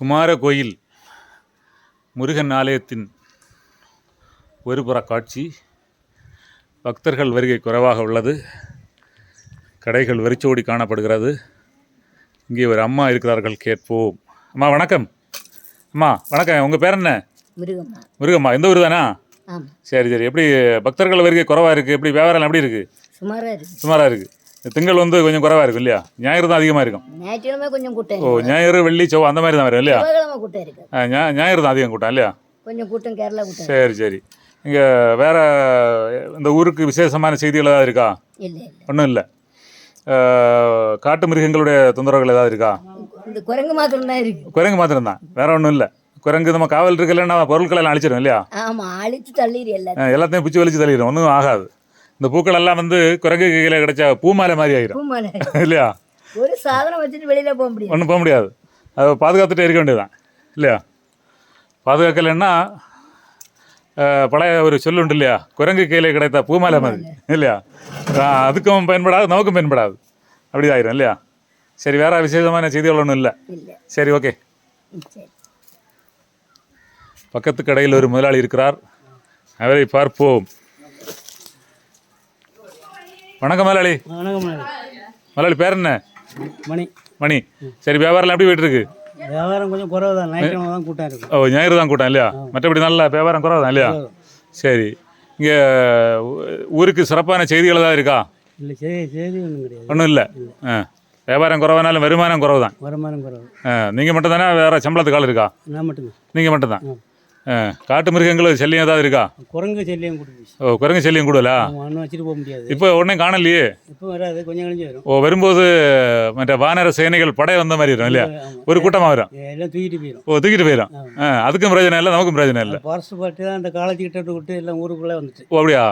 குமார கோயில் முருகன் ஆலயத்தின் ஒரு புற காட்சி. பக்தர்கள் வருகை குறைவாக உள்ளது. கடைகள் வெறிச்சோடி காணப்படுகிறது. இங்கே ஒரு அம்மா இருக்கிறார்கள் கேட்போம். அம்மா வணக்கம். அம்மா வணக்கம். உங்கள் பேர் என்ன? மிருகம்மா. முருகம்மா எந்த ஊர் தானா? சரி சரி. எப்படி பக்தர்கள் வருகை குறைவாக இருக்குது எப்படி வியாபாரம் எப்படி இருக்குது சுமாராக இருக்கு. சுமாராக இருக்குது திங்கள் வந்து கொஞ்சம் குறைவாக இருக்கும் இல்லையா? ஞாயிறு தான் அதிகமாக இருக்கும். ஞாயிற்றுக்கிழமை கொஞ்சம் கூட்டம் ஓ இருக்கு. ஞாயிறு வெள்ளி செவ்வாய் அந்த மாதிரி தான் வரும் இல்லையா? செவ்வாய்க்கிழமை கூட்டம் இருக்கு. ஆ, ஞா- ஞாயிறு தான் அதிகம் கூட்டம் இல்லையா? கொஞ்சம் கூட்டம் கேரளா கூட்டம் சரி சரி. இங்கே வேற இந்த ஊருக்கு விசேஷமான செய்திகள் ஏதாவது இருக்கா? இல்லை இல்லை. ஒன்றும் இல்லை. காட்டு மிருகங்களுடைய தொந்தரவுகள் ஏதாவது இருக்கா? இந்த குரங்கு மாத்திரம் தான் இருக்கு. குரங்கு மாத்திரம் தான். வேற ஒன்றும் இல்லை. குரங்கு நம்ம காவல் இருக்குல்லன்னா பொருட்களை எல்லாம் அழிச்சிடும் இல்லையா? அழிச்சு தள்ளிடு எல்லாத்தையும். ஆ, எல்லாத்தையும் பிச்சு வலிச்சு தள்ளிடும் ஒன்றும் ஆகாது. இந்த பூக்கள் எல்லாம் வந்து குரங்கு கையில் கிடைச்ச பூமாலை மாதிரி ஆகிடும் பூமாலை. இல்லையா? ஒரு சாதனம் வச்சுட்டு வெளியில போக முடியாது. ஒன்றும் போக முடியாது. அதை பாதுகாத்துட்டே இருக்க வேண்டியதுதான். இல்லையா? பாதுகாக்கலைன்னா பழைய ஒரு சொல்லுண்டு இல்லையா? குரங்கு கையில் கிடைத்த பூமாலை மாதிரி. இல்லையா? அதுக்கும் பயன்படாது நமக்கும் பயன்படாது. அப்படி ஆயிரும் இல்லையா? சரி வேற விசேஷமான செய்திகள் ஒன்றும் இல்லை. சரி ஓகே. பக்கத்து கடையில் ஒரு முதலாளி இருக்கிறார். அவரை பார்ப்போம். வணக்கம் முதலாளி வணக்கம். முதலாளி பேர் என்ன? மணி. மணி. சரி வியாபாரம் எப்படி போயிட்டு இருக்கு வியாபாரம் கொஞ்சம் குறைவு தான். ஞாயிற்றுக்கிழமை தான் கூட்டம் இருக்கும் ஓ ஞாயிறு தான் கூட்டம் இல்லையா? மற்றபடி நல்ல வியாபாரம் குறவு தான் இல்லையா? சரி. இங்கே ஊருக்கு சிறப்பான செய்திகள் ஏதாவது இருக்கா? இல்லை செய்தி செய்தி ஒன்றும் கிடையாது. ஒன்றும் இல்லை? ஆ. வியாபாரம் குறவுனாலும் வருமானம் குறவு தான் வருமானம் குறைவு. நீங்கள் மட்டும் தானே வேறு சம்பளத்துக்கு ஆள் இருக்கா? நான் மட்டும்தான். நீங்கள் மட்டும்தான். ஆ காட்டு மிருகங்கள் செல்லியம் ஏதாவது இருக்கா? குரங்கு செல்லியும் கொடுத்துச்சு. ஓ குரங்கு செல்லியம் கூடலா? ஒன்றும் வச்சுட்டு போக முடியாது. இப்போ உடனே காணலையே? இப்போ வராது கொஞ்சம் கழிஞ்சு வரும். ஓ வரும்போது மற்ற வானர சேனைகள் படை வந்த மாதிரி இருக்கும் இல்லையா? ஒரு கூட்டமாக வரும். எல்லாம் தூக்கிட்டு போயிடும் ஓ தூக்கிட்டு போயிடும் ஆ அதுக்கும் பிரயோஜனம் இல்லை நமக்கும் பிரயோஜனம் இல்லை. ஃபாரஸ்ட் பார்ட்டி தான் அந்த காலேஜ் கிட்ட விட்டு எல்லாம் ஊருக்குள்ளே வந்துட்டு ஓ அப்படியா?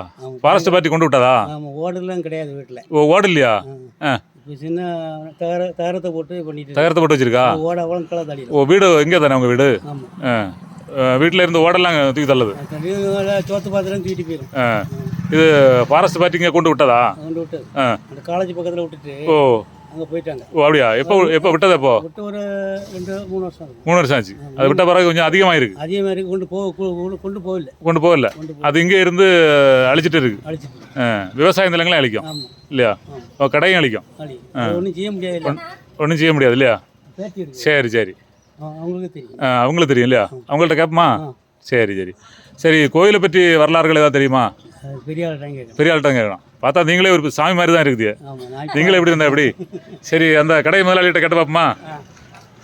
ஃபாரஸ்ட் பார்ட்டி கொண்டு விட்டதா? ஆமாம் ஓடெல்லாம் கிடையாது வீட்டில். ஓ ஓடு இல்லையா ஆ. இப்போ சின்ன தகர தகரத்தை போட்டு பண்ணிட்டு தகரத்தை போட்டு வச்சிருக்கா? ஓட களை தள்ளிடும். ஓ வீடு எங்கே தானே உங்கள் வீடு ஆமாம் வீட்டில் இருந்து ஓடெல்லாம் தூக்கி தள்ளுது. தள்ளி சோத்து பாத்திரம் தூக்கிட்டு போயிடும். இது ஃபாரஸ்ட் பார்ட்டி இங்கே கொண்டு விட்டதா? கொண்டு விட்டு ஆ. அந்த காலேஜ் பக்கத்தில் விட்டுட்டு ஓ. அங்கே போயிட்டாங்க ஓ அப்படியா? எப்போ எப்போ விட்டது எப்போ விட்டு ஒரு ரெண்டு மூணு வருஷம் மூணு வருஷம் ஆச்சு. அது விட்ட பிறகு கொஞ்சம் அதிகமாக இருக்கு அதே மாதிரி கொண்டு போக கொண்டு- போகல. கொண்டு போகல அது இங்கே இருந்து அழிச்சிட்டு இருக்கு. அழிச்சிட்டு. விவசாய நிலங்களே அழிக்கும். இல்லையா? ஓ கடையும் அழிக்கும். அழி ஒன்றும் செய்ய முடியாது. ஒன்றும் செய்ய முடியாது இல்லையா? இருக்கு. சரி சரி. அவங்களுக்கு தெரியும். ஆ, அவங்களுக்கு தெரியும் இல்லையா? அவங்கள்ட்ட கேட்போமா. சரி சரி. சரி கோயிலை பற்றி வரலாறுகள் ஏதாவது தெரியுமா? பெரிய ஆள்கிட்ட கேட்கணும். பார்த்தா நீங்களே ஒரு சாமி மாதிரி தான் இருக்குது. நீங்களே எப்படி இருந்தா எப்படி? சரி அந்த கடை முதலாளிகிட்ட கேட்ட பார்ப்போமா?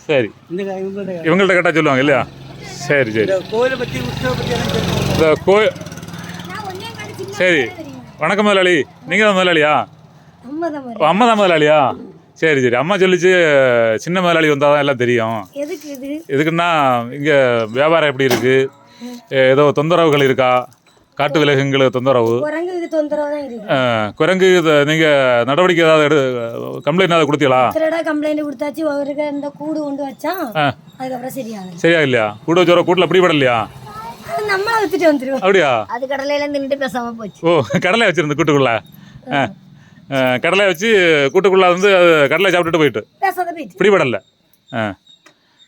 சரி. இவங்கள்ட்ட கேட்டால் சொல்லுவாங்க இல்லையா? சரி சரி. இந்த கோயிலை சரி. வணக்கம் முதலாளி. நீங்கள் தான் முதலாளியா? அம்மா தான் முதலாளியா? சரி சரி. அம்மா சொல்லிச்சு சின்ன முதலாளி வந்தால் தான் எல்லாம் தெரியும். எதுக்குன்னா இங்கே வியாபாரம் எப்படி இருக்குது ஏதோ தொந்தரவுகள் இருக்கா? காட்டு விலங்குகளுக்கு தொந்தரவு. இருக்கு. குரங்கு நீங்கள் நடவடிக்கை ஏதாவது எடு கம்ப்ளைண்ட் ஏதாவது கொடுத்தீங்களா? கம்ப்ளைண்ட் கொடுத்தாச்சு. அவருக்கு இந்த கூடு கொண்டு வச்சான் ஆ. அதுக்கப்புறம் சரியாகல. சரியா இல்லையா? கூட வச்சோர கூட்டில் பிடிபடலையா? அது நம்மளை வித்துட்டு வந்துருவோம். அப்படியா? அது கடலையில நின்றுட்டு பேசாம போச்சு. ஓ கடலை வச்சிருந்து கூட்டுக்குள்ள? கடலை வச்சு கூட்டுக்குள்ளே வந்து அது கடலை சாப்பிட்டுட்டு போயிட்டு. பிடிபடலை ஆ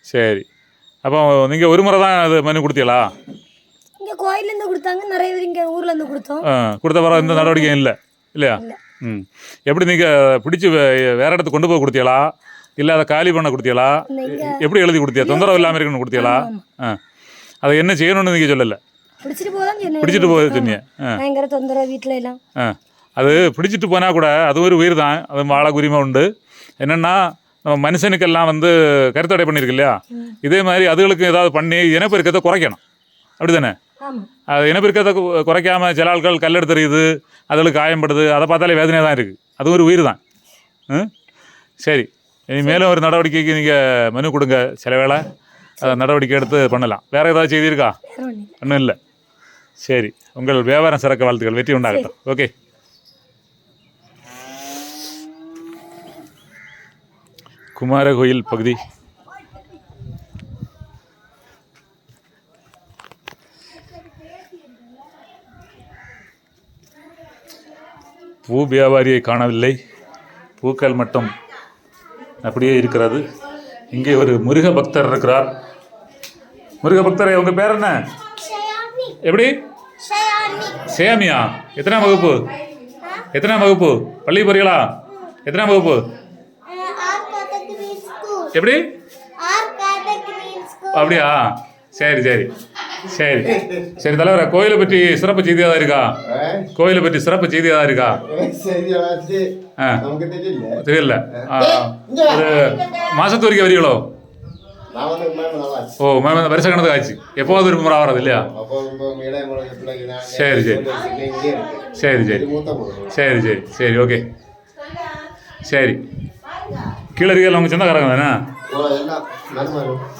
சரி. அப்போ நீங்கள் ஒரு முறை தான் அது மனு கொடுத்தீங்களா? இங்க கோயில்ல இருந்து கொடுத்தாங்க நிறைய பேர் இங்க ஊர்ல இருந்து கொடுத்தோம். ஆ கொடுத்த பிறகு எந்த நடவடிக்கையும் இல்லை இல்லையா? இல்ல. ம். எப்படி நீங்கள் பிடிச்சி வேற இடத்துக்கு கொண்டு போய் கொடுத்தீங்களா? இல்லை அதை காலி பண்ண கொடுத்தீங்களா? எப்படி எழுதி கொடுத்தியா தொந்தரவு இல்லாமல் இருக்கணும்னு கொடுத்தீங்களா? ஆ. அதை என்ன செய்யணும்னு நீங்கள் சொல்லலை? பிடிச்சிட்டு போதான் பிடிச்சிட்டு போக சொன்னீங்க. ஆ. பயங்கர தொந்தரவு வீட்டுல எல்லாம். ஆ. அது பிடிச்சிட்டு போனால் கூட அது ஒரு உயிர் தான் அது வாழ உரிமை உண்டு. என்னென்னா நம்ம மனுஷனுக்கெல்லாம் வந்து கருத்தடை பண்ணியிருக்கு இல்லையா? இதே மாதிரி அதுகளுக்கும் ஏதாவது பண்ணி இனப்பெருக்கத்தை குறைக்கணும். அப்படி தானே அது இனப்பெருக்கத்தை கு- குறைக்காம சில ஆட்கள் கல்லெடுத்துறியுது அதுகளுக்கு காயம்படுது அதை பார்த்தாலே வேதனையாக தான் இருக்குது அது ஒரு உயிர் தான் ம்? சரி. இனி மேலும் ஒரு நடவடிக்கைக்கு நீங்கள் மனு கொடுங்க சில வேளை. அதை நடவடிக்கை எடுத்து பண்ணலாம். வேறு ஏதாவது செய்தி இருக்கா? வேற ஒண்ணு இல்ல. ஒன்றும் இல்லை. சரி. உங்கள் வியாபாரம் சிறக்க வாழ்த்துக்கள். வெற்றி உண்டாகட்டும். ஓகே. குமாரகோயில் பகுதி. பூ வியாபாரியை காணவில்லை. பூக்கள் மட்டும் அப்படியே இருக்கிறது. இங்கே ஒரு முருக பக்தர் இருக்கிறார். முருக பக்தரே உங்க பேர் என்ன? எப்படி? சேமியா எத்தனாம் வகுப்பு? எத்தனாம் வகுப்பு? பள்ளி போறீங்களா? எத்தனாம் வகுப்பு? எப்படி? அப்படியா? சரி சரி. சரி. சரி தலைவரை கோயிலை பற்றி சிறப்பு செய்தியாக தான் இருக்கா கோயிலை பற்றி சிறப்பு செய்தியாக தான் இருக்கா தெரியல. ஒரு மாசத்து வரைக்கும் வரீங்களோ ஓ மேம் வருஷ கணக்கு ஆச்சு. எப்போது ஒரு முறை ஆகிறது இல்லையா? சரி சரி. சரி சரி. சரி சரி. சரி ஓகே. சரி. கீழே இருக்கையில் அவங்க சொந்தக்காரங்க தானே?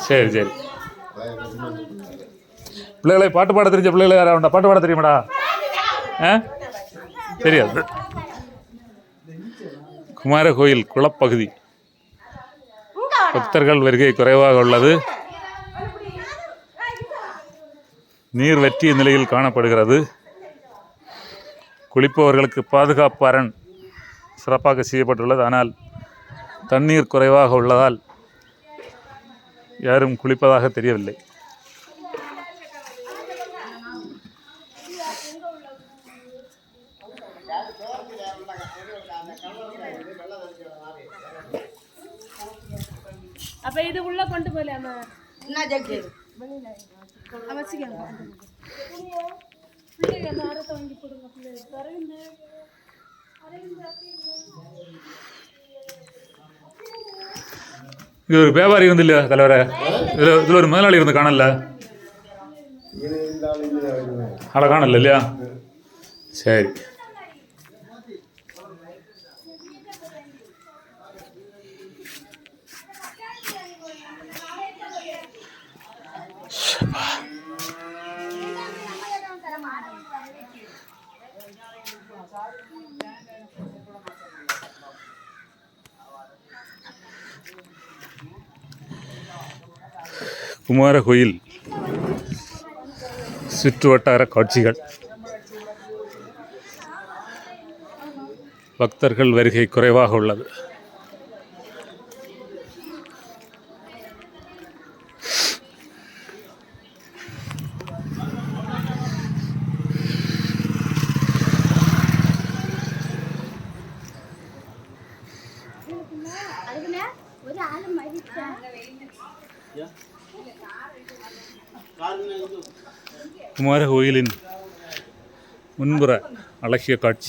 சரி சரி. பிள்ளைகளை பாட்டு பாட தெரிஞ்ச பிள்ளைகளை யாரா உண்டா பாட்டு பாட தெரியுமாடா? ஆ? தெரியாது. குமார கோயில் குளப்பகுதி. பக்தர்கள் வருகை குறைவாக உள்ளது. நீர் வற்றிய நிலையில் காணப்படுகிறது. குளிப்பவர்களுக்கு பாதுகாப்பு அரண் சிறப்பாக செய்யப்பட்டுள்ளது. ஆனால் தண்ணீர் குறைவாக உள்ளதால் யாரும் குளிப்பதாக தெரியவில்லை. அப்ப இது உள்ள கொண்டு போலாமா என்ன ஜக்கு? பிள்ளைங்க வாங்கி பிள்ளைங்க இது ஒரு வியாபாரி வந்து இல்லையா தலைவரே? இதில் இதில் ஒரு முதலாளி இருந்து காணல. ஆளை காணல இல்லையா? சரி. குமார கோயில். சுற்று காட்சிகள். பக்தர்கள் வருகை குறைவாக உள்ளது. Yeah. കുമാരകോയിലിൻ മുൻപുറ അളക്കിയ കാഴ്ച